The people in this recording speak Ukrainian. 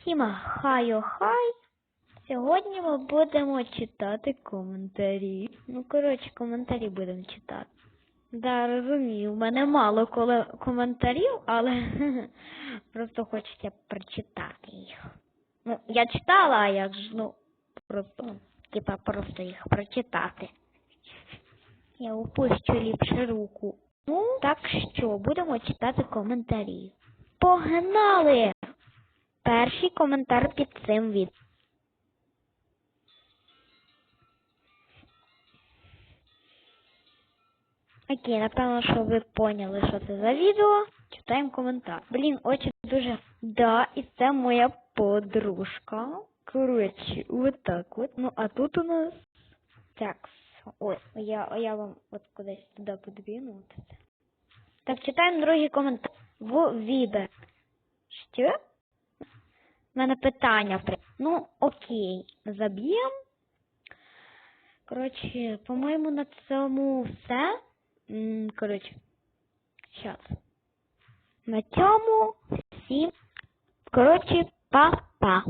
Всім хай хай. Сьогодні ми будемо читати коментарі. Ну, коротше, коментарі будемо читати. Да, розумію, в мене мало коле- коментарів, але просто хочеться прочитати їх. Ну, я читала, а як ж, ну, просто, типа просто їх прочитати. Я упущу ліпше руку. Ну, так що, будемо читати коментарі. Погнали! Перший коментар під цим від. Окей, напевно, що ви поняли, що це за відео. Читаємо коментар. Блін, очі дуже. Да, і це моя подружка. Коротше, от так от. Ну, а тут у нас. Так, ой, я, я вам от кудись туди подвину. Так, читаємо другий коментар. В відео. Що? У мене питання. Ну, окей, заб'ємо. Коротше, по-моєму, на цьому все. Коротше, зараз. На цьому всім. Коротше, па-па.